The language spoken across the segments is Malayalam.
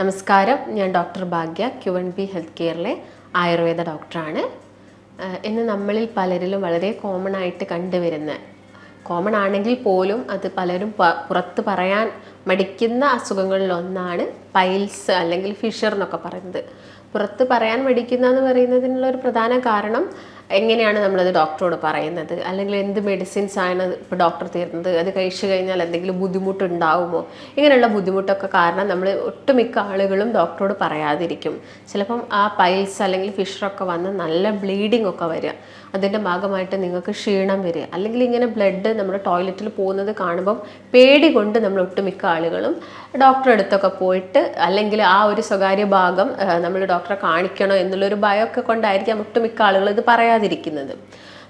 നമസ്കാരം. ഞാൻ doctor Bhagya Q N B health കെയറിലെ Ayurveda ഡോക്ടറാണ്. ഇന്ന് നമ്മളിൽ പലരിലും വളരെ കോമൺ ആയിട്ട് കണ്ടുവരുന്ന കോമൺ ആണെങ്കിൽ പോലും അത് പലരും പുറത്ത് പറയാൻ മടിക്കുന്ന അസുഖങ്ങളിൽ ഒന്നാണ് പൈൽസ് അല്ലെങ്കിൽ ഫിഷർ എന്നൊക്കെ പറയുന്നത്. പുറത്ത് പറയാൻ മടിക്കുന്ന എന്ന് പറയുന്നതിനുള്ള ഒരു പ്രധാന കാരണം എങ്ങനെയാണ് നമ്മളത് ഡോക്ടറോട് പറയുന്നത്? അല്ലെങ്കിൽ എന്ത് മെഡിസിൻസ് ആണ് ഇപ്പോൾ ഡോക്ടർ തരുന്നത്? അത് കഴിച്ചു കഴിഞ്ഞാൽ എന്തെങ്കിലും ബുദ്ധിമുട്ടുണ്ടാവുമോ? ഇങ്ങനെയുള്ള ബുദ്ധിമുട്ടൊക്കെ കാരണം നമ്മൾ ഒട്ടുമിക്ക ആളുകളും ഡോക്ടറോട് പറയാതിരിക്കും. ചിലപ്പം ആ പൈൽസ് അല്ലെങ്കിൽ ഫിഷറൊക്കെ വന്ന് നല്ല ബ്ലീഡിംഗ് ഒക്കെ വരിക. അതിന്റെ ഭാഗമായിട്ട് നിങ്ങൾക്ക് ക്ഷീണം വരിക. അല്ലെങ്കിൽ ഇങ്ങനെ ബ്ലഡ് നമ്മുടെ ടോയ്ലറ്റിൽ പോകുന്നത് കാണുമ്പം പേടി കൊണ്ട് നമ്മൾ ഒട്ടുമിക്ക ആളുകളും ഡോക്ടറെ അടുത്തൊക്കെ പോയിട്ട് അല്ലെങ്കിൽ ആ ഒരു സ്വകാര്യ ഭാഗം നമ്മൾ ഡോക്ടറെ കാണിക്കണോ എന്നുള്ളൊരു ഭയമൊക്കെ കൊണ്ടായിരിക്കാം ഒട്ടുമിക്ക ആളുകൾ ഇത് പറയാതിരിക്കുന്നത്.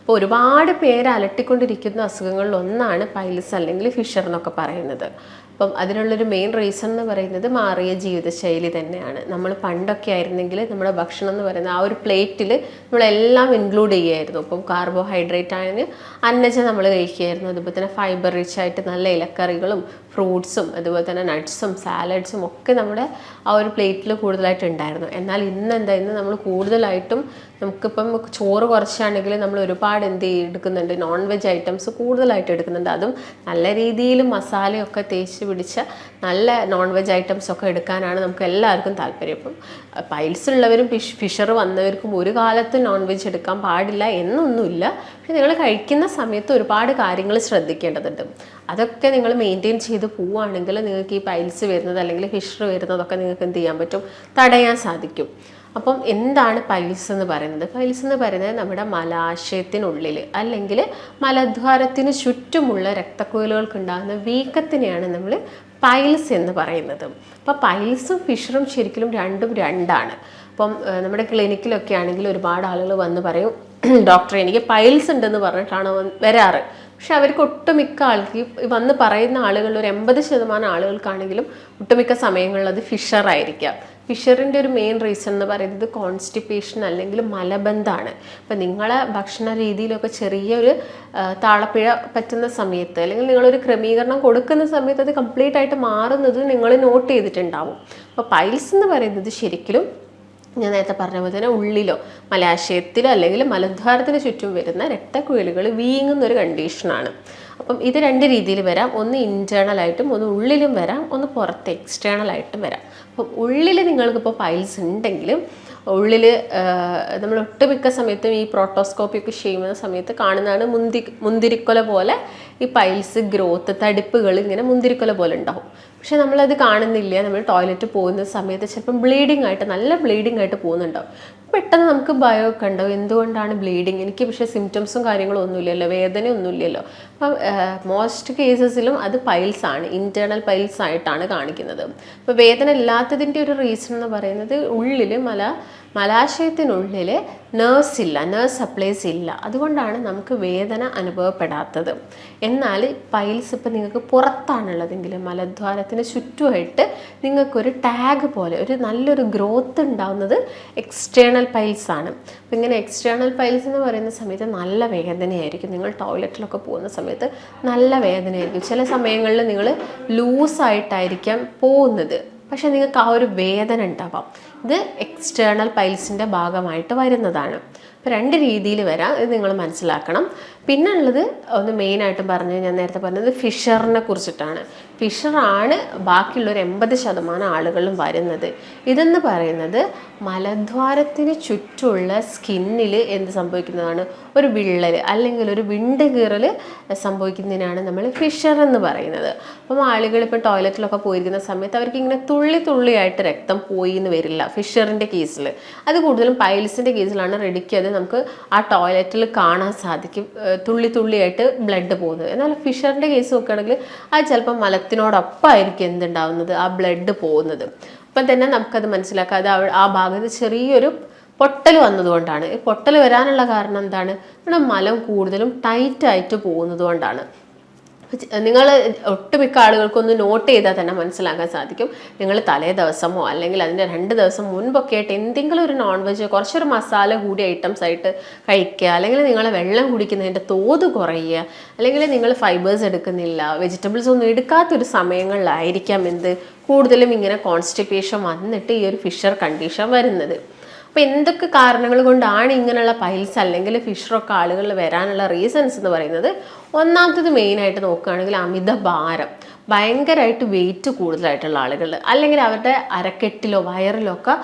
അപ്പോൾ ഒരുപാട് പേര് അലട്ടിക്കൊണ്ടിരിക്കുന്ന അസുഖങ്ങളിൽ ഒന്നാണ് പൈലസ് അല്ലെങ്കിൽ ഫിഷർ എന്നൊക്കെ പറയുന്നത്. അപ്പം അതിനുള്ളൊരു മെയിൻ റീസൺ എന്ന് പറയുന്നത് മാറിയ ജീവിതശൈലി തന്നെയാണ്. നമ്മൾ പണ്ടൊക്കെ ആയിരുന്നെങ്കിൽ നമ്മുടെ ഭക്ഷണം എന്ന് പറയുന്നത് ആ ഒരു പ്ലേറ്റിൽ നമ്മളെല്ലാം ഇൻക്ലൂഡ് ചെയ്യുമായിരുന്നു. അപ്പം കാർബോഹൈഡ്രേറ്റ് ആണെങ്കിൽ അന്നജം നമ്മൾ കഴിക്കുമായിരുന്നു അതുപോലെ തന്നെ ഫൈബർ റിച്ച് ആയിട്ട് നല്ല ഇലക്കറികളും ഫ്രൂട്ട്സും അതുപോലെ തന്നെ നട്ട്സും സാലഡ്സും ഒക്കെ നമ്മുടെ ആ ഒരു പ്ലേറ്റിൽ കൂടുതലായിട്ട് ഉണ്ടായിരുന്നു. എന്നാൽ ഇന്ന് എന്താ? ഇന്ന് നമ്മൾ കൂടുതലായിട്ടും നമുക്കിപ്പം ചോറ് കുറച്ചാണെങ്കിൽ നമ്മൾ ഒരുപാട് എന്ത് എടുക്കുന്നുണ്ട് നോൺ വെജ് ഐറ്റംസ് കൂടുതലായിട്ട് എടുക്കുന്നുണ്ട്. അതും നല്ല രീതിയിൽ മസാലയൊക്കെ തേച്ച് പിടിച്ച നല്ല നോൺ വെജ് ഐറ്റംസ് ഒക്കെ എടുക്കാനാണ് നമുക്ക് എല്ലാവർക്കും താല്പര്യം. ഇപ്പം പൈൽസ് ഉള്ളവരും ഫിഷ് ഫിഷർ വന്നവർക്കും ഒരു കാലത്ത് നോൺ വെജ് എടുക്കാൻ പാടില്ല എന്നൊന്നുമില്ല. പക്ഷെ നിങ്ങൾ കഴിക്കുന്ന സമയത്ത് ഒരുപാട് കാര്യങ്ങൾ ശ്രദ്ധിക്കേണ്ടതുണ്ട്. അതൊക്കെ നിങ്ങൾ മെയിന്റെയിൻ ചെയ്ത് പോവുകയാണെങ്കിൽ നിങ്ങൾക്ക് ഈ പൈൽസ് വരുന്നത് അല്ലെങ്കിൽ ഫിഷർ വരുന്നതൊക്കെ നിങ്ങൾക്ക് എന്ത് ചെയ്യാൻ പറ്റും? തടയാൻ സാധിക്കും. അപ്പം എന്താണ് പൈൽസ് എന്ന് പറയുന്നത്? പൈൽസ് എന്ന് പറയുന്നത് നമ്മുടെ മലാശയത്തിനുള്ളിൽ അല്ലെങ്കിൽ മലദ്വാരത്തിന് ചുറ്റുമുള്ള രക്തക്കുഴലുകൾക്കുണ്ടാകുന്ന വീക്കത്തിനെയാണ് നമ്മൾ പൈൽസ് എന്ന് പറയുന്നത്. അപ്പോൾ പൈൽസും ഫിഷറും ശരിക്കും രണ്ടും രണ്ടാണ്. അപ്പം നമ്മുടെ ക്ലിനിക്കിലൊക്കെ ആണെങ്കിൽ ഒരുപാട് ആളുകൾ വന്ന് പറയും ഡോക്ടറെ എനിക്ക് പൈൽസ് ഉണ്ടെന്ന് പറഞ്ഞിട്ടാണ് വരാറ്. പക്ഷെ അവർക്ക് ഒട്ടുമിക്ക ആൾക്ക് വന്ന് പറയുന്ന ആളുകളിൽ ഒരു എൺപത് ശതമാനം ആളുകൾക്കാണെങ്കിലും ഒട്ടുമിക്ക സമയങ്ങളിൽ അത് ഫിഷർ ആയിരിക്കാം. ഫിഷറിന്റെ ഒരു മെയിൻ റീസൺ എന്ന് പറയുന്നത് കോൺസ്റ്റിപ്പേഷൻ അല്ലെങ്കിൽ മലബന്ധമാണ് അപ്പം നിങ്ങളെ ഭക്ഷണ രീതിയിലൊക്കെ ചെറിയൊരു താളപ്പിഴ പറ്റുന്ന സമയത്ത് അല്ലെങ്കിൽ നിങ്ങളൊരു ക്രമീകരണം കൊടുക്കുന്ന സമയത്ത് അത് കംപ്ലീറ്റ് ആയിട്ട് മാറുന്നത് നിങ്ങൾ നോട്ട് ചെയ്തിട്ടുണ്ടാവും. അപ്പോൾ പൈൽസ് എന്ന് പറയുന്നത് ശരിക്കും ഞാൻ നേരത്തെ പറഞ്ഞ പോലെ തന്നെ ഉള്ളിലോ മലാശയത്തിലോ അല്ലെങ്കിൽ മലദ്വാരത്തിന് ചുറ്റും വരുന്ന രക്തക്കുഴലുകൾ വീങ്ങുന്ന ഒരു കണ്ടീഷനാണ് അപ്പം ഇത് രണ്ട് രീതിയിൽ വരാം. ഒന്ന് ഇന്റേർണൽ ആയിട്ടും ഒന്ന് ഉള്ളിലും വരാം ഒന്ന് പുറത്ത് എക്സ്റ്റേണൽ ആയിട്ടും വരാം. അപ്പം ഉള്ളിൽ നിങ്ങൾക്കിപ്പോൾ പൈൽസ് ഉണ്ടെങ്കിലും ഉള്ളിൽ നമ്മൾ ഒട്ടുമിക്ക സമയത്തും ഈ പ്രോട്ടോസ്കോപ്പി ഒക്കെ ചെയ്യുന്ന സമയത്ത് കാണുന്നതാണ് മുന്തി മുന്തിരിക്കൊല പോലെ ഈ പൈൽസ് ഗ്രോത്ത് തടിപ്പുകൾ ഇങ്ങനെ മുന്തിരിക്കൊല പോലെ ഉണ്ടാവും. പക്ഷെ നമ്മളത് കാണുന്നില്ല. നമ്മൾ ടോയ്ലറ്റ് പോകുന്ന സമയത്ത് ചിലപ്പം ബ്ലീഡിങ് ആയിട്ട് നല്ല ബ്ലീഡിങ് ആയിട്ട് പോകുന്നുണ്ടാവും പെട്ടെന്ന് നമുക്ക് ഭയമൊക്കെ ഉണ്ടാവും. എന്തുകൊണ്ടാണ് ബ്ലീഡിങ് എനിക്ക് പക്ഷേ സിംറ്റംസും കാര്യങ്ങളും ഒന്നുമില്ലല്ലോ. വേദന ഒന്നുമില്ലല്ലോ അപ്പം മോസ്റ്റ് കേസസിലും അത് പൈൽസ് ആണ്. ഇന്റേർണൽ പൈൽസ് ആയിട്ടാണ് കാണിക്കുന്നത്. അപ്പോൾ വേദന ഇല്ലാത്തതിന്റെ ഒരു റീസൺ എന്ന് പറയുന്നത് ഉള്ളിൽ മല മലാശയത്തിനുള്ളിൽ നേഴ്സ് ഇല്ല നേഴ്സ് സപ്ലൈസ് ഇല്ല. അതുകൊണ്ടാണ് നമുക്ക് വേദന അനുഭവപ്പെടാത്തത്. എന്നാൽ പൈൽസ് ഇപ്പം നിങ്ങൾക്ക് പുറത്താണുള്ളതെങ്കിൽ മലദ്വാരത്തിന് ചുറ്റുമായിട്ട് നിങ്ങൾക്കൊരു ടാഗ് പോലെ ഒരു നല്ലൊരു ഗ്രോത്ത് ഉണ്ടാവുന്നത് എക്സ്റ്റേണൽ പൈൽസ് ആണ്. അപ്പം ഇങ്ങനെ എക്സ്റ്റേണൽ പൈൽസ് എന്ന് പറയുന്ന സമയത്ത് നല്ല വേദനയായിരിക്കും. നിങ്ങൾ ടോയ്ലറ്റിലൊക്കെ പോകുന്ന സമയത്ത് നല്ല വേദനയായിരിക്കും. ചില സമയങ്ങളിൽ നിങ്ങൾ ലൂസായിട്ടായിരിക്കാം പോകുന്നത്. പക്ഷേ നിങ്ങൾക്ക് ആ ഒരു വേദന ഉണ്ടാവാം. ഇത് എക്സ്റ്റേണൽ പൈൽസിന്റെ ഭാഗമായിട്ട് വരുന്നതാണ്. അപ്പോൾ രണ്ട് രീതിയിൽ വരാം. ഇത് നിങ്ങൾ മനസ്സിലാക്കണം. പിന്നെ ഉള്ളത് ഒന്ന് മെയിനായിട്ടും പറഞ്ഞു ഞാൻ നേരത്തെ പറഞ്ഞത് ഫിഷറിനെ കുറിച്ചിട്ടാണ്. ഫിഷറാണ് ബാക്കിയുള്ള ഒരു എൺപത് ശതമാനം ആളുകളും വരുന്നത്. ഇതെന്ന് പറയുന്നത് മലദ്വാരത്തിന് ചുറ്റുമുള്ള സ്കിന്നിൽ എന്ത് സംഭവിക്കുന്നതാണ്? ഒരു വിള്ളൽ അല്ലെങ്കിൽ ഒരു വിണ്ട് കീറൽ സംഭവിക്കുന്നതിനാണ് നമ്മൾ ഫിഷർ എന്ന് പറയുന്നത്. അപ്പം ആളുകൾ ഇപ്പോൾ ടോയ്ലറ്റിലൊക്കെ പോയിരിക്കുന്ന സമയത്ത് അവർക്ക് ഇങ്ങനെ തുള്ളി തുള്ളിയായിട്ട് രക്തം പോയി എന്ന് വരില്ല ഫിഷറിന്റെ കേസിൽ അത് കൂടുതലും പൈൽസിന്റെ കേസിലാണ് റെഡിക്ക് അത് നമുക്ക് ആ ടോയ്ലറ്റിൽ കാണാൻ സാധിക്കും. തുള്ളി തുള്ളിയായിട്ട് ബ്ലഡ് പോകുന്നത്. എന്നാൽ ഫിഷറിന്റെ കേസ് നോക്കുകയാണെങ്കിൽ അത് ചിലപ്പോൾ മലത്തിനോടൊപ്പമായിരിക്കും എന്തുണ്ടാവുന്നത് ആ ബ്ലഡ് പോകുന്നത്. അപ്പം തന്നെ നമുക്കത് മനസ്സിലാക്കാം. അത് ആ ഭാഗത്ത് ചെറിയൊരു പൊട്ടൽ വന്നതുകൊണ്ടാണ്. ഈ പൊട്ടൽ വരാനുള്ള കാരണം എന്താണ്? നമ്മുടെ മലം കൂടുതലും ടൈറ്റായിട്ട് പോകുന്നത് കൊണ്ടാണ്. നിങ്ങൾ ഒട്ടുമിക്ക ആളുകൾക്കൊന്ന് നോട്ട് ചെയ്താൽ തന്നെ മനസ്സിലാക്കാൻ സാധിക്കും. നിങ്ങൾ തലേ ദിവസമോ അല്ലെങ്കിൽ അതിന്റെ രണ്ട് ദിവസം മുൻപൊക്കെ ആയിട്ട് എന്തെങ്കിലും ഒരു നോൺ വെജ് കുറച്ചൊരു മസാല കൂടിയ ഐറ്റംസ് ആയിട്ട് കഴിക്കുക. അല്ലെങ്കിൽ നിങ്ങൾ വെള്ളം കുടിക്കുന്നതിന്റെ തോത് കുറയുക. അല്ലെങ്കിൽ നിങ്ങൾ ഫൈബേഴ്സ് എടുക്കുന്നില്ല. വെജിറ്റബിൾസ് ഒന്നും എടുക്കാത്തൊരു സമയങ്ങളിലായിരിക്കാം എന്ത് കൂടുതലും ഇങ്ങനെ കോൺസ്റ്റിപ്പേഷൻ വന്നിട്ട് ഈ ഒരു ഫിഷർ കണ്ടീഷൻ വരുന്നത്. അപ്പോൾ എന്തൊക്കെ കാരണങ്ങൾ കൊണ്ടാണ് ഇങ്ങനെയുള്ള പൈൽസ് അല്ലെങ്കിൽ ഫിഷറൊക്കെ ആളുകളിൽ വരാനുള്ള റീസൺസ് എന്ന് പറയുന്നത്? ഒന്നാമത്തത് മെയിനായിട്ട് നോക്കുകയാണെങ്കിൽ അമിത ഭാരം. ഭയങ്കരമായിട്ട് വെയിറ്റ് കൂടുതലായിട്ടുള്ള ആളുകൾ. അല്ലെങ്കിൽ അവരുടെ അരക്കെട്ടിലോ വയറിലോ ഒക്കെ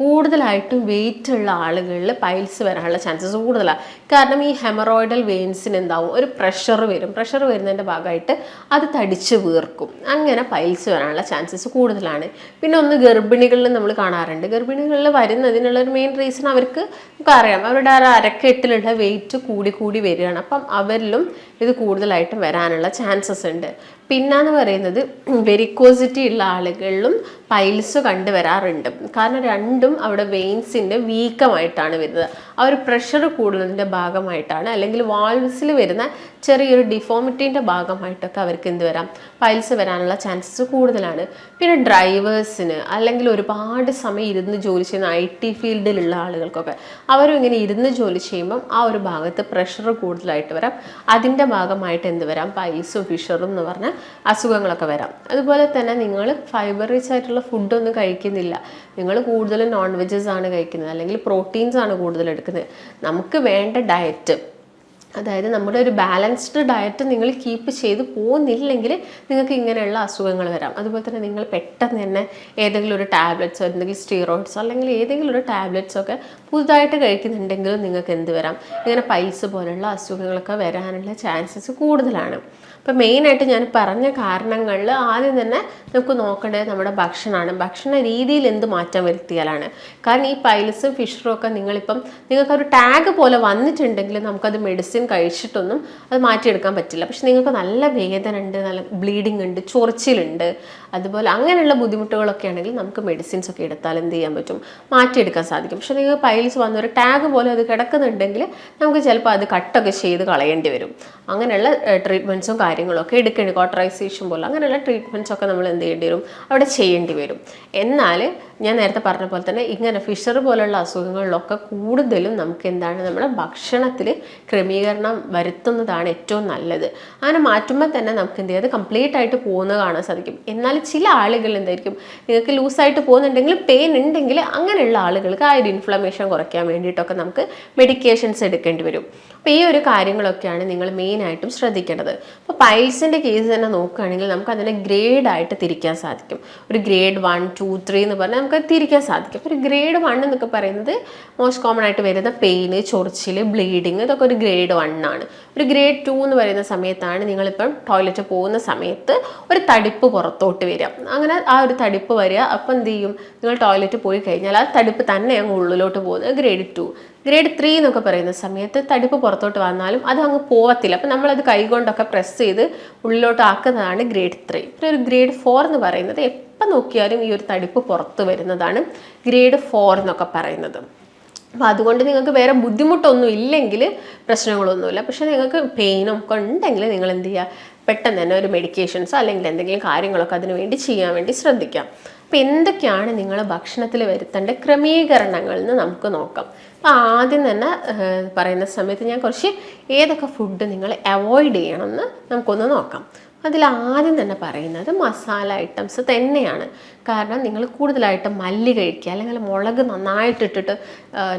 കൂടുതലായിട്ടും വെയിറ്റ് ഉള്ള ആളുകളിൽ പൈൽസ് വരാനുള്ള ചാൻസസ് കൂടുതലാണ് കാരണം ഈ ഹെമറോയിഡൽ വെയിൻസിന് എന്താവും? ഒരു പ്രഷർ വരും. പ്രഷർ വരുന്നതിന്റെ ഭാഗമായിട്ട് അത് തടിച്ച് വീർക്കും. അങ്ങനെ പൈൽസ് വരാനുള്ള ചാൻസസ് കൂടുതലാണ്. പിന്നെ ഒന്ന് ഗർഭിണികളിൽ നമ്മൾ കാണാറുണ്ട്. ഗർഭിണികളിൽ വരുന്നതിനുള്ള ഒരു മെയിൻ റീസൺ അവർക്ക് നമുക്കറിയാം. അവരുടെ ആ അരക്കെട്ടിലുള്ള വെയിറ്റ് കൂടി കൂടി വരികയാണ്. അപ്പം അവരിലും ഇത് കൂടുതലായിട്ടും വരാനുള്ള ചാൻസസ് ഉണ്ട്. പിന്നെന്ന് പറയുന്നത് വെരിക്കോസിറ്റി ഉള്ള ആളുകളിലും പൈൽസ് കണ്ടുവരാറുണ്ട്. കാരണം രണ്ടും അവിടെ വെയിൻസിന്റെ വീക്കമായിട്ടാണ് വരുന്നത്. ആ ഒരു പ്രഷർ കൂടുന്നതിന്റെ ഭാഗമായിട്ടാണ്. അല്ലെങ്കിൽ വാൾവ്സിൽ വരുന്ന ചെറിയൊരു ഡിഫോമിറ്റീന്റെ ഭാഗമായിട്ടൊക്കെ അവർക്ക് എന്ത് വരാം? പൈൽസ് വരാനുള്ള ചാൻസസ് കൂടുതലാണ്. പിന്നെ ഡ്രൈവേഴ്സിന് അല്ലെങ്കിൽ ഒരുപാട് സമയം ഇരുന്ന് ജോലി ചെയ്യുന്ന ഐ ടി ഫീൽഡിലുള്ള ആളുകൾക്കൊക്കെ അവരും ഇങ്ങനെ ഇരുന്ന് ജോലി ചെയ്യുമ്പം ആ ഒരു ഭാഗത്ത് പ്രഷർ കൂടുതലായിട്ട് വരാം. അതിന്റെ ഭാഗമായിട്ട് എന്ത് വരാം? പൈൽസും ഫിഷറും എന്ന് പറഞ്ഞ അസുഖങ്ങളൊക്കെ വരാം. അതുപോലെ തന്നെ നിങ്ങൾ ഫൈബർ റിച്ച് ആയിട്ടുള്ള ഫുഡൊന്നും കഴിക്കുന്നില്ല. നിങ്ങൾ കൂടുതലും നോൺ വെജസ് ആണ് കഴിക്കുന്നത്. അല്ലെങ്കിൽ പ്രോട്ടീൻസ് ആണ് കൂടുതൽ എടുക്കുന്നത്. നമുക്ക് വേണ്ട ഡയറ്റ് അതായത് നമ്മുടെ ഒരു ബാലൻസ്ഡ് ഡയറ്റ് നിങ്ങൾ കീപ്പ് ചെയ്ത് പോകുന്നില്ലെങ്കിൽ നിങ്ങൾക്ക് ഇങ്ങനെയുള്ള അസുഖങ്ങൾ വരാം. അതുപോലെ തന്നെ നിങ്ങൾ പെട്ടെന്ന് തന്നെ ഏതെങ്കിലും ഒരു ടാബ്ലറ്റ്സോ എന്തെങ്കിലും സ്റ്റീറോയിഡ്സോ അല്ലെങ്കിൽ ഏതെങ്കിലും ഒരു ടാബ്ലറ്റ്സോ ഒക്കെ പുതുതായിട്ട് കഴിക്കുന്നുണ്ടെങ്കിലും നിങ്ങൾക്ക് എന്ത് വരാം? ഇങ്ങനെ പൈസ പോലുള്ള അസുഖങ്ങളൊക്കെ വരാനുള്ള ചാൻസസ് കൂടുതലാണ്. അപ്പോൾ മെയിനായിട്ട് ഞാൻ പറഞ്ഞ കാരണങ്ങളിൽ ആദ്യം തന്നെ നമുക്ക് നോക്കേണ്ടത് നമ്മുടെ ഭക്ഷണമാണ്. ഭക്ഷണ രീതിയിൽ എന്ത് മാറ്റം വരുത്തിയാലാണ്. കാരണം ഈ പൈലസും ഫിഷറും ഒക്കെ നിങ്ങളിപ്പം നിങ്ങൾക്ക് ഒരു ടാഗ് പോലെ വന്നിട്ടുണ്ടെങ്കിൽ നമുക്കത് മെഡിസിൻ കഴിച്ചിട്ടൊന്നും അത് മാറ്റിയെടുക്കാൻ പറ്റില്ല. പക്ഷെ നിങ്ങൾക്ക് നല്ല വേദന ഉണ്ട് നല്ല ബ്ലീഡിങ് ഉണ്ട് ചൊറിച്ചിലുണ്ട് അതുപോലെ അങ്ങനെയുള്ള ബുദ്ധിമുട്ടുകളൊക്കെ ആണെങ്കിൽ നമുക്ക് മെഡിസിൻസ് ഒക്കെ എടുത്താൽ എന്ത് ചെയ്യാൻ പറ്റും? മാറ്റിയെടുക്കാൻ സാധിക്കും. പക്ഷെ നിങ്ങൾ പൈൽസ് വന്ന ഒരു ടാഗ് പോലെ അത് കിടക്കുന്നുണ്ടെങ്കിൽ നമുക്ക് ചിലപ്പോൾ അത് കട്ടൊക്കെ ചെയ്ത് കളയേണ്ടി വരും. അങ്ങനെയുള്ള ട്രീറ്റ്മെന്റ്സും കാര്യങ്ങളൊക്കെ എടുക്കേണ്ടി കോട്ടറൈസേഷൻ പോലെ അങ്ങനെയുള്ള ട്രീറ്റ്മെന്റ്സ് ഒക്കെ നമ്മൾ എന്ത് ചെയ്യേണ്ടി വരും? അവിടെ ചെയ്യേണ്ടി വരും. എന്നാൽ ഞാൻ നേരത്തെ പറഞ്ഞ പോലെ തന്നെ ഇങ്ങനെ ഫിഷർ പോലുള്ള അസുഖങ്ങളിലൊക്കെ കൂടുതലും നമുക്ക് എന്താണ് നമ്മുടെ ഭക്ഷണത്തിൽ ക്രമീകരണം വരുത്തുന്നതാണ് ഏറ്റവും നല്ലത്. അങ്ങനെ മാറ്റുമ്പോൾ തന്നെ നമുക്ക് എന്ത് ചെയ്യാം? കംപ്ലീറ്റ് ആയിട്ട് പോകുന്നത് കാണാൻ സാധിക്കും. എന്നാൽ ചില ആളുകൾ എന്തായിരിക്കും? നിങ്ങൾക്ക് ലൂസായിട്ട് പോകുന്നുണ്ടെങ്കിൽ പെയിൻ ഉണ്ടെങ്കിൽ അങ്ങനെയുള്ള ആളുകൾക്ക് ആ ഒരു ഇൻഫ്ലമേഷൻ കുറയ്ക്കാൻ വേണ്ടിയിട്ടൊക്കെ നമുക്ക് മെഡിക്കേഷൻസ് എടുക്കേണ്ടി വരും. അപ്പോൾ ഈ ഒരു കാര്യങ്ങളൊക്കെയാണ് നിങ്ങൾ മെയിനായിട്ടും ശ്രദ്ധിക്കേണ്ടത്. അപ്പോൾ പൈൽസിന്റെ കേസ് തന്നെ നോക്കുകയാണെങ്കിൽ നമുക്ക് അതിനെ ഗ്രേഡായിട്ട് തിരിക്കാൻ സാധിക്കും. ഒരു ഗ്രേഡ് വൺ ടു ത്രീ എന്ന് പറഞ്ഞാൽ നമുക്ക് തിരിക്കാൻ സാധിക്കും. അപ്പോൾ ഒരു ഗ്രേഡ് വൺ എന്നൊക്കെ പറയുന്നത് മോസ്റ്റ് കോമൺ ആയിട്ട് വരുന്ന പെയിന് ചൊറിച്ചിൽ ബ്ലീഡിങ് ഇതൊക്കെ ഒരു ഗ്രേഡ് വൺ ആണ്. ഒരു ഗ്രേഡ് ടു എന്ന് പറയുന്ന സമയത്താണ് നിങ്ങളിപ്പം ടോയ്ലറ്റ് പോകുന്ന സമയത്ത് ഒരു തടിപ്പ് പുറത്തോട്ട് വരിക. അങ്ങനെ ആ ഒരു തടിപ്പ് വരിക. അപ്പം എന്ത് ചെയ്യും? നിങ്ങൾ ടോയ്ലറ്റ് പോയി കഴിഞ്ഞാൽ ആ തടിപ്പ് തന്നെ അങ്ങ് ഉള്ളിലോട്ട് പോകുന്നത് ഗ്രേഡ് ടു ഗ്രേഡ് ത്രീ എന്നൊക്കെ പറയുന്ന സമയത്ത് തടിപ്പ് പുറത്തോട്ട് വന്നാലും അത് അങ്ങ് പോവത്തില്ല. അപ്പം നമ്മളത് കൈകൊണ്ടൊക്കെ പ്രസ് ചെയ്ത് ഉള്ളിലോട്ട് ആക്കുന്നതാണ് ഗ്രേഡ് ത്രീ. പിന്നെ ഒരു ഗ്രേഡ് ഫോർ എന്ന് പറയുന്നത് എപ്പോൾ നോക്കിയാലും ഈ ഒരു തടിപ്പ് പുറത്ത് വരുന്നതാണ് ഗ്രേഡ് ഫോർ എന്നൊക്കെ പറയുന്നത്. അപ്പോൾ അതുകൊണ്ട് നിങ്ങൾക്ക് വേറെ ബുദ്ധിമുട്ടൊന്നും ഇല്ലെങ്കിൽ പ്രശ്നങ്ങളൊന്നുമില്ല. പക്ഷേ നിങ്ങൾക്ക് പെയിനും ഒക്കെ ഉണ്ടെങ്കിൽ നിങ്ങൾ എന്ത് ചെയ്യുക? പെട്ടെന്ന് തന്നെ ഒരു മെഡിക്കേഷൻസോ അല്ലെങ്കിൽ എന്തെങ്കിലും കാര്യങ്ങളൊക്കെ അതിന് വേണ്ടി ചെയ്യാൻ വേണ്ടി ശ്രദ്ധിക്കാം. അപ്പോൾ എന്തൊക്കെയാണ് നിങ്ങൾ ഭക്ഷണത്തിൽ വരുത്തേണ്ട ക്രമീകരണങ്ങൾ എന്ന് നമുക്ക് നോക്കാം. അപ്പോൾ ആദ്യം തന്നെ പറയുന്ന സമയത്ത് ഞാൻ കുറച്ച് ഏതൊക്കെ ഫുഡ് നിങ്ങൾ അവോയ്ഡ് ചെയ്യണമെന്ന് നമുക്കൊന്ന് നോക്കാം. അതിൽ ആദ്യം തന്നെ പറയുന്നത് മസാല ഐറ്റംസ് തന്നെയാണ്. കാരണം നിങ്ങൾ കൂടുതലായിട്ട് മല്ലി കഴിക്കുക അല്ലെങ്കിൽ മുളക് നന്നായിട്ടിട്ടിട്ട്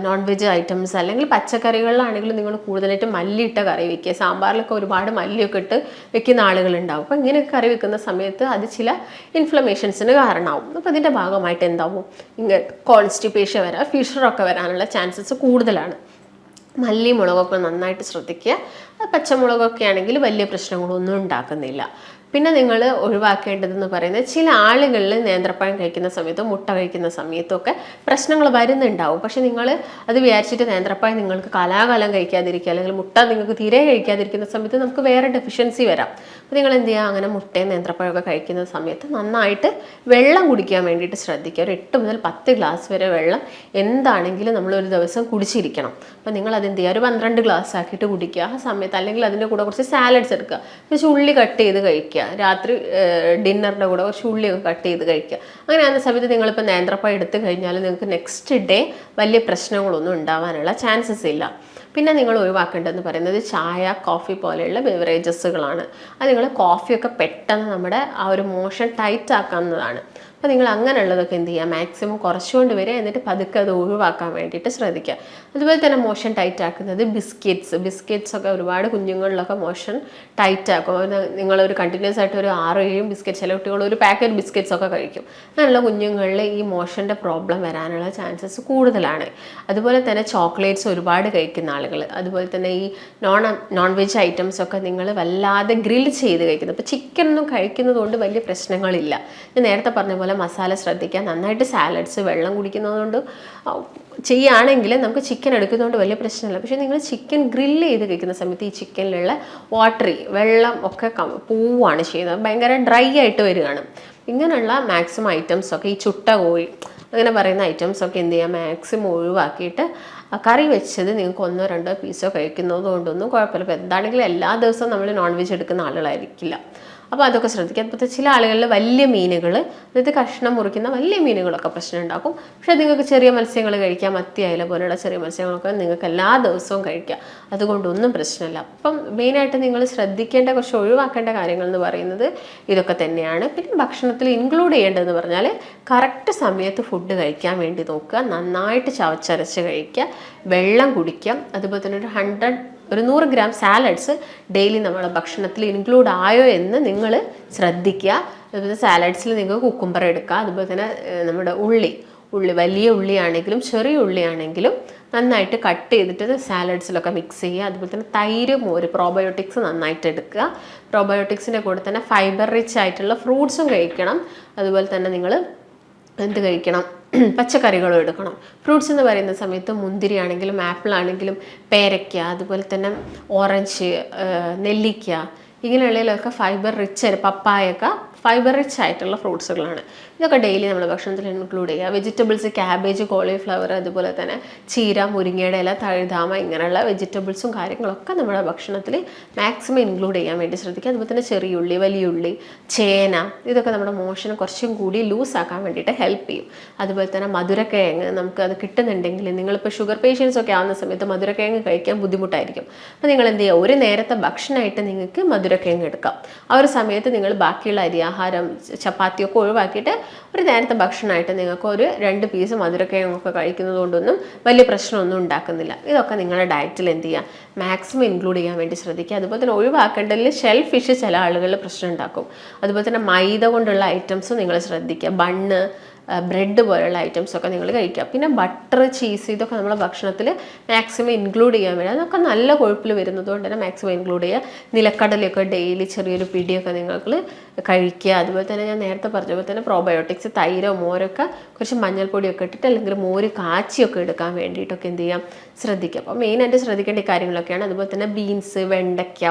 നോൺ വെജ് ഐറ്റംസ് അല്ലെങ്കിൽ പച്ചക്കറികളിലാണെങ്കിലും നിങ്ങൾ കൂടുതലായിട്ട് മല്ലി ഇട്ട കറി വയ്ക്കുക സാമ്പാറിലൊക്കെ ഒരുപാട് മല്ലിയൊക്കെ ഇട്ട് വെക്കുന്ന ആളുകളുണ്ടാവും. അപ്പോൾ ഇങ്ങനെയൊക്കെ കറി വെക്കുന്ന സമയത്ത് അത് ചില ഇൻഫ്ലമേഷൻസിന് കാരണമാവും. അപ്പോൾ അതിന്റെ ഭാഗമായിട്ട് എന്താവും? ഇങ്ങനെ കോൺസ്റ്റിപ്പേഷൻ വരാം ഫിഷറൊക്കെ വരാനുള്ള ചാൻസസ് കൂടുതലാണ്. മല്ലി മുളകൊക്കെ നന്നായിട്ട് ശ്രദ്ധിക്കുക. പച്ചമുളകൊക്കെ ആണെങ്കിൽ വലിയ പ്രശ്നങ്ങളൊന്നും ഉണ്ടാക്കുന്നില്ല. പിന്നെ നിങ്ങൾ ഒഴിവാക്കേണ്ടതെന്ന് പറയുന്നത് ചില ആളുകളിൽ നേന്ത്രപ്പഴം കഴിക്കുന്ന സമയത്തോ മുട്ട കഴിക്കുന്ന സമയത്തോ ഒക്കെ പ്രശ്നങ്ങൾ വരുന്നുണ്ടാവും. പക്ഷെ നിങ്ങൾ അത് വിചാരിച്ചിട്ട് നേന്ത്രപ്പഴം നിങ്ങൾക്ക് കാലാകാലം കഴിക്കാതിരിക്കുക അല്ലെങ്കിൽ മുട്ട നിങ്ങൾക്ക് തീരെ കഴിക്കാതിരിക്കുന്ന സമയത്ത് നമുക്ക് വേറെ ഡെഫിഷ്യൻസി വരാം. അപ്പോൾ നിങ്ങൾ എന്ത് ചെയ്യുക? അങ്ങനെ മുട്ടയും നേന്ത്രപ്പഴമൊക്കെ കഴിക്കുന്ന സമയത്ത് നന്നായിട്ട് വെള്ളം കുടിക്കാൻ വേണ്ടിയിട്ട് ശ്രദ്ധിക്കുക. ഒരു എട്ട് മുതൽ പത്ത് ഗ്ലാസ് വരെ വെള്ളം എന്താണെങ്കിലും നമ്മൾ ഒരു ദിവസം കുടിച്ചിരിക്കണം. അപ്പോൾ നിങ്ങൾ അതെന്ത് ചെയ്യുക? ഒരു പന്ത്രണ്ട് ഗ്ലാസ് ആക്കിയിട്ട് കുടിക്കുക. ആ സമയത്ത് അല്ലെങ്കിൽ അതിന്റെ കൂടെ കുറച്ച് സാലഡ്സ് എടുക്കുക. കുറച്ച് ഉള്ളി കട്ട് ചെയ്ത് കഴിക്കുക. രാത്രി ഡിന്നറിന്റെ കൂടെ കുറച്ച് ഉള്ളിയൊക്കെ കട്ട് ചെയ്ത് കഴിക്കുക. അങ്ങനെ ആ സമയത്ത് നിങ്ങളിപ്പോൾ നേന്ത്രപ്പഴം എടുത്തു കഴിഞ്ഞാൽ നിങ്ങൾക്ക് നെക്സ്റ്റ് ഡേ വലിയ പ്രശ്നങ്ങളൊന്നും ഉണ്ടാവാനുള്ള ചാൻസസ് ഇല്ല. പിന്നെ നിങ്ങൾ ഒഴിവാക്കേണ്ടതെന്ന് പറയുന്നത് ചായ കോഫി പോലെയുള്ള ബെവറേജസുകളാണ് അത് നിങ്ങൾ കോഫിയൊക്കെ പെട്ടെന്ന് നമ്മുടെ ആ ഒരു മോഷൻ ടൈറ്റ് ആക്കാവുന്നതാണ്. അപ്പോൾ നിങ്ങൾ അങ്ങനെയുള്ളതൊക്കെ എന്ത് ചെയ്യുക? മാക്സിമം കുറച്ചുകൊണ്ട് വരിക. എന്നിട്ട് പതുക്കെ അത് ഒഴിവാക്കാൻ വേണ്ടിയിട്ട് ശ്രദ്ധിക്കുക. അതുപോലെ തന്നെ മോഷൻ ടൈറ്റ് ആക്കുന്നത് ബിസ്ക്കറ്റ്സ് ബിസ്ക്കറ്റ്സ് ഒക്കെ ഒരുപാട് കുഞ്ഞുങ്ങളിലൊക്കെ മോഷൻ ടൈറ്റ് ആക്കും. നിങ്ങളൊരു കണ്ടിന്യൂസ് ആയിട്ട് ഒരു ആറ് ഏഴും ബിസ്ക്കറ്റ് ചില കുട്ടികൾ ഒരു പാക്കറ്റ് ബിസ്ക്കറ്റ്സ് ഒക്കെ കഴിക്കും. അങ്ങനെയുള്ള കുഞ്ഞുങ്ങളിൽ ഈ മോഷന്റെ പ്രോബ്ലം വരാനുള്ള ചാൻസസ് കൂടുതലാണ്. അതുപോലെ തന്നെ ചോക്ലേറ്റ്സ് ഒരുപാട് കഴിക്കുന്ന ആളുകൾ. അതുപോലെ തന്നെ ഈ നോൺ നോൺ വെജ് ഐറ്റംസ് ഒക്കെ നിങ്ങൾ വല്ലാതെ ഗ്രിൽ ചെയ്ത് കഴിക്കുന്നത് ഇപ്പോൾ ചിക്കനൊന്നും കഴിക്കുന്നതുകൊണ്ട് കഴിക്കുന്നത് കൊണ്ട് വലിയ പ്രശ്നങ്ങളില്ല. ഞാൻ നേരത്തെ പറഞ്ഞ പോലെ മസാല ശ്രദ്ധിക്കുക നന്നായിട്ട് സാലഡ്സ് വെള്ളം കുടിക്കുന്നതുകൊണ്ട് ചെയ്യുകയാണെങ്കിൽ നമുക്ക് ചിക്കൻ എടുക്കുന്നതുകൊണ്ട് വലിയ പ്രശ്നമില്ല. പക്ഷേ നിങ്ങൾ ചിക്കൻ ഗ്രില്ല് ചെയ്ത് കഴിക്കുന്ന സമയത്ത് ഈ ചിക്കനിലുള്ള വാട്ടറി വെള്ളം ഒക്കെ പോവുകയാണ് ചെയ്യുന്നത്. ഭയങ്കര ഡ്രൈ ആയിട്ട് വരികയാണ്. ഇങ്ങനെയുള്ള മാക്സിമം ഐറ്റംസ് ഒക്കെ ഈ ചുട്ട കോഴി അങ്ങനെ പറയുന്ന ഐറ്റംസ് ഒക്കെ എന്ത് ചെയ്യാം? മാക്സിമം ഒഴിവാക്കിയിട്ട് കറി വെച്ചത് നിങ്ങൾക്ക് ഒന്നോ രണ്ടോ പീസോ കഴിക്കുന്നത് കൊണ്ടൊന്നും കുഴപ്പമില്ല. ഇപ്പോൾ എന്താണെങ്കിലും എല്ലാ ദിവസവും നമ്മൾ നോൺ വെജ് എടുക്കുന്ന ആളുകളായിരിക്കില്ല. അപ്പോൾ അതൊക്കെ ശ്രദ്ധിക്കുക അതുപോലെ ചില ആളുകളിൽ വലിയ മീനുകൾ അതായത് കഷ്ണം മുറിക്കുന്ന വലിയ മീനുകളൊക്കെ പ്രശ്നം ഉണ്ടാക്കും. പക്ഷേ നിങ്ങൾക്ക് ചെറിയ മത്സ്യങ്ങൾ കഴിക്കാം മത്തി അയല പോലെയുള്ള ചെറിയ മത്സ്യങ്ങളൊക്കെ നിങ്ങൾക്ക് എല്ലാ ദിവസവും കഴിക്കാം. അതുകൊണ്ടൊന്നും പ്രശ്നമില്ല. അപ്പം മെയിനായിട്ട് നിങ്ങൾ ശ്രദ്ധിക്കേണ്ട കുറച്ച് ഒഴിവാക്കേണ്ട കാര്യങ്ങൾ എന്ന് പറയുന്നത് ഇതൊക്കെ തന്നെയാണ്. പിന്നെ ഭക്ഷണത്തിൽ ഇൻക്ലൂഡ് ചെയ്യേണ്ടതെന്ന് പറഞ്ഞാൽ കറക്റ്റ് സമയത്ത് ഫുഡ് കഴിക്കാൻ വേണ്ടി നോക്കുക. നന്നായിട്ട് ചവച്ചരച്ച് കഴിക്കുക. വെള്ളം കുടിക്കുക. അതുപോലെ തന്നെ ഒരു ഹൺഡ്രഡ് ഒരു നൂറ് ഗ്രാം സാലഡ്സ് ഡെയിലി നമ്മുടെ ഭക്ഷണത്തിൽ ഇൻക്ലൂഡ് ആയോ എന്ന് നിങ്ങൾ ശ്രദ്ധിക്കുക. അതുപോലെ സാലഡ്സിൽ നിങ്ങൾ കുക്കുംബർ എടുക്കുക അതുപോലെ തന്നെ നമ്മുടെ ഉള്ളി. ഉള്ളി വലിയ ഉള്ളിയാണെങ്കിലും ചെറിയ ഉള്ളിയാണെങ്കിലും നന്നായിട്ട് കട്ട് ചെയ്തിട്ട് സാലഡ്സിലൊക്കെ മിക്സ് ചെയ്യുക. അതുപോലെ തന്നെ തൈര് മോര് പ്രോബയോട്ടിക്സ് നന്നായിട്ട് എടുക്കുക. പ്രോബയോട്ടിക്സിന്റെ കൂടെ തന്നെ ഫൈബർ റിച്ച് ആയിട്ടുള്ള ഫ്രൂട്ട്സും കഴിക്കണം. അതുപോലെ തന്നെ നിങ്ങൾ എന്ത് കഴിക്കണം? പച്ചക്കറികളും എടുക്കണം. ഫ്രൂട്ട്സ് എന്ന് പറയുന്ന സമയത്ത് മുന്തിരി ആണെങ്കിലും ആപ്പിൾ ആണെങ്കിലും പേരയ്ക്ക അതുപോലെ തന്നെ ഓറഞ്ച് നെല്ലിക്ക ഇങ്ങനെയുള്ളതിലൊക്കെ ഫൈബർ റിച്ച് പപ്പായൊക്കെ ഫൈബർ റിച്ച് ആയിട്ടുള്ള ഫ്രൂട്ട്സുകളാണ്. ഇതൊക്കെ ഡെയിലി നമ്മൾ ഭക്ഷണത്തിൽ ഇൻക്ലൂഡ് ചെയ്യുക. വെജിറ്റബിൾസ് ക്യാബേജ് കോളിഫ്ലവർ അതുപോലെ തന്നെ ചീര മുരിങ്ങയുടെ ഇല തഴുതാമ ഇങ്ങനെയുള്ള വെജിറ്റബിൾസും കാര്യങ്ങളൊക്കെ നമ്മുടെ ഭക്ഷണത്തിൽ മാക്സിമം ഇൻക്ലൂഡ് ചെയ്യാൻ വേണ്ടി ശ്രദ്ധിക്കുക. അതുപോലെ തന്നെ ചെറിയ ഉള്ളി വലിയ ഉള്ളി ചേന ഇതൊക്കെ നമ്മുടെ മോഷനെ കുറച്ചും കൂടി ലൂസ് ആക്കാൻ വേണ്ടിയിട്ട് ഹെൽപ്പ് ചെയ്യും. അതുപോലെ തന്നെ മധുരക്കിഴങ്ങ് നമുക്ക് അത് കിട്ടുന്നുണ്ടെങ്കിൽ നിങ്ങളിപ്പോൾ ഷുഗർ പേഷ്യൻസ് ഒക്കെ ആവുന്ന സമയത്ത് മധുരക്കിഴങ്ങ് കഴിക്കാൻ ബുദ്ധിമുട്ടായിരിക്കും. അപ്പോൾ നിങ്ങൾ എന്ത് ചെയ്യുക? ഒരു നേരത്തെ ഭക്ഷണമായിട്ട് നിങ്ങൾക്ക് മധുരക്കിഴങ്ങ് എടുക്കാം. ആ ഒരു സമയത്ത് നിങ്ങൾ ബാക്കിയുള്ള അരിയാഹാരം ചപ്പാത്തിയൊക്കെ ഒഴിവാക്കിയിട്ട് ഒരു നേരത്തെ ഭക്ഷണമായിട്ട് നിങ്ങൾക്ക് ഒരു രണ്ട് പീസ് മധുരക്കിഴങ്ങൊക്കെ കഴിക്കുന്നത് കൊണ്ടൊന്നും വലിയ പ്രശ്നമൊന്നും ഉണ്ടാക്കുന്നില്ല. ഇതൊക്കെ നിങ്ങളുടെ ഡയറ്റിൽ എന്ത് ചെയ്യുക മാക്സിമം ഇൻക്ലൂഡ് ചെയ്യാൻ വേണ്ടി ശ്രദ്ധിക്കുക. അതുപോലെ തന്നെ ഒഴിവാക്കേണ്ടതിൽ ഷെൽ ഫിഷ് ചില ആളുകളിൽ പ്രശ്നം ഉണ്ടാക്കും. അതുപോലെ തന്നെ മൈദ കൊണ്ടുള്ള ഐറ്റംസ് നിങ്ങൾ ശ്രദ്ധിക്കുക. ബണ്ണ് ബ്രെഡ് പോലുള്ള ഐറ്റംസ് ഒക്കെ നിങ്ങൾ കഴിക്കുക. പിന്നെ ബട്ടർ ചീസ് ഇതൊക്കെ നമ്മുടെ ഭക്ഷണത്തിൽ മാക്സിമം ഇൻക്ലൂഡ് ചെയ്യാൻ വേണ്ടി. അതൊക്കെ നല്ല കൊഴുപ്പിൽ വരുന്നത് കൊണ്ട് തന്നെ മാക്സിമം ഇൻക്ലൂഡ് ചെയ്യുക. നിലക്കടലയൊക്കെ ഡെയിലി ചെറിയൊരു പിടിയൊക്കെ നിങ്ങൾക്ക് കഴിക്കുക. അതുപോലെ തന്നെ ഞാൻ നേരത്തെ പറഞ്ഞ പോലെ തന്നെ പ്രോബയോട്ടിക്സ് തൈരോ മോരൊക്കെ കുറച്ച് മഞ്ഞൾപ്പൊടിയൊക്കെ ഇട്ടിട്ട് അല്ലെങ്കിൽ മോര് കാച്ചിയൊക്കെ എടുക്കാൻ വേണ്ടിയിട്ടൊക്കെ എന്ത് ചെയ്യാം? ശ്രദ്ധിക്കുക. അപ്പോൾ മെയിനായിട്ട് ശ്രദ്ധിക്കേണ്ട കാര്യങ്ങളൊക്കെയാണ്. അതുപോലെ തന്നെ ബീൻസ് വെണ്ടയ്ക്ക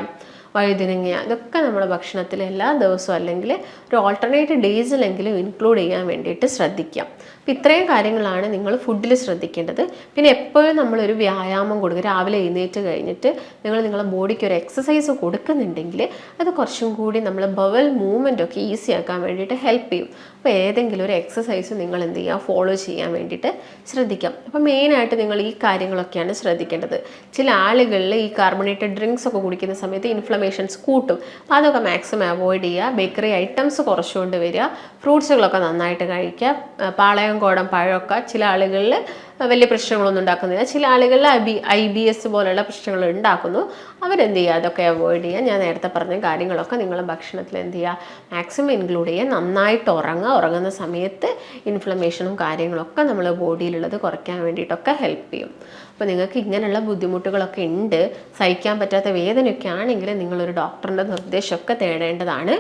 വഴുതിനങ്ങ ഇതൊക്കെ നമ്മുടെ ഭക്ഷണത്തിൽ എല്ലാ ദിവസവും അല്ലെങ്കിൽ ഒരു ഓൾട്ടർനേറ്റ് ഡേയ്സിലെങ്കിലും ഇൻക്ലൂഡ് ചെയ്യാൻ വേണ്ടിയിട്ട് ശ്രദ്ധിക്കാം. അപ്പം ഇത്രയും കാര്യങ്ങളാണ് നിങ്ങൾ ഫുഡിൽ ശ്രദ്ധിക്കേണ്ടത്. പിന്നെ എപ്പോഴും നമ്മളൊരു വ്യായാമം കൊടുക്കുക. രാവിലെ എഴുന്നേറ്റ് കഴിഞ്ഞിട്ട് നിങ്ങൾ നിങ്ങളുടെ ബോഡിക്ക് ഒരു എക്സസൈസ് കൊടുക്കുന്നുണ്ടെങ്കിൽ അത് കുറച്ചും കൂടി നമ്മൾ ബവൽ മൂവ്മെന്റ് ഒക്കെ ഈസി ആക്കാൻ വേണ്ടിയിട്ട് ഹെൽപ്പ് ചെയ്യും. അപ്പോൾ ഏതെങ്കിലും ഒരു എക്സസൈസ് നിങ്ങൾ എന്ത് ചെയ്യുക? ഫോളോ ചെയ്യാൻ വേണ്ടിയിട്ട് ശ്രദ്ധിക്കാം. അപ്പോൾ മെയിനായിട്ട് നിങ്ങൾ ഈ കാര്യങ്ങളൊക്കെയാണ് ശ്രദ്ധിക്കേണ്ടത്. ചില ആളുകളിൽ ഈ കാർബണേറ്റഡ് ഡ്രിങ്ക്സ് ഒക്കെ കുടിക്കുന്ന സമയത്ത് ഇൻഫ്ലമേഷൻസ് കൂട്ടും. അപ്പോൾ അതൊക്കെ മാക്സിമം അവോയ്ഡ് ചെയ്യുക. ബേക്കറി ഐറ്റംസ് കുറച്ചുകൊണ്ട് വരിക. ഫ്രൂട്ട്സുകളൊക്കെ നന്നായിട്ട് കഴിക്കുക. പാളയം കോടം പഴമൊക്കെ ചില ആളുകളിൽ വലിയ പ്രശ്നങ്ങളൊന്നും ഉണ്ടാക്കുന്നില്ല. ചില ആളുകളിൽ I B I B S പോലുള്ള പ്രശ്നങ്ങൾ ഉണ്ടാക്കുന്നു. അവരെന്ത് ചെയ്യുക? അതൊക്കെ അവോയ്ഡ് ചെയ്യുക. ഞാൻ നേരത്തെ പറഞ്ഞ കാര്യങ്ങളൊക്കെ നിങ്ങൾ ഭക്ഷണത്തിൽ എന്ത് ചെയ്യുക? മാക്സിമം ഇൻക്ലൂഡ് ചെയ്യുക. നന്നായിട്ട് ഉറങ്ങുക. ഉറങ്ങുന്ന സമയത്ത് ഇൻഫ്ലമേഷനും കാര്യങ്ങളൊക്കെ നമ്മൾ ബോഡിയിലുള്ളത് കുറയ്ക്കാൻ വേണ്ടിയിട്ടൊക്കെ ഹെൽപ്പ് ചെയ്യും. അപ്പോൾ നിങ്ങൾക്ക് ഇങ്ങനെയുള്ള ബുദ്ധിമുട്ടുകളൊക്കെ ഉണ്ട് സഹിക്കാൻ പറ്റാത്ത വേദനയൊക്കെ ആണെങ്കിൽ നിങ്ങളൊരു ഡോക്ടറിന്റെ നിർദ്ദേശമൊക്കെ തേടേണ്ടതാണ്.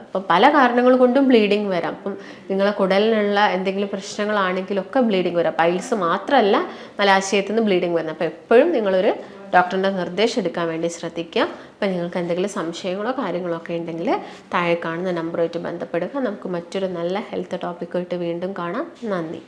ഇപ്പം പല കാരണങ്ങൾ കൊണ്ടും ബ്ലീഡിങ് വരാം. അപ്പം നിങ്ങളെ കുടലിനുള്ള എന്തെങ്കിലും പ്രശ്നങ്ങളാണെങ്കിലൊക്കെ ബ്ലീഡിങ് വരാം. പൈൽസ് മാത്രമല്ല മലാശയത്തിൽ നിന്ന് ബ്ലീഡിങ് വരുന്നത്. അപ്പോൾ എപ്പോഴും നിങ്ങളൊരു ഡോക്ടറിന്റെ നിർദ്ദേശം എടുക്കാൻ വേണ്ടി ശ്രദ്ധിക്കുക. അപ്പോൾ നിങ്ങൾക്ക് എന്തെങ്കിലും സംശയങ്ങളോ കാര്യങ്ങളോ ഒക്കെ ഉണ്ടെങ്കിൽ താഴെ കാണുന്ന നമ്പറുമായിട്ട് ബന്ധപ്പെടുക. നമുക്ക് മറ്റൊരു നല്ല ഹെൽത്ത് ടോപ്പിക്കുമായിട്ട് വീണ്ടും കാണാം. നന്ദി.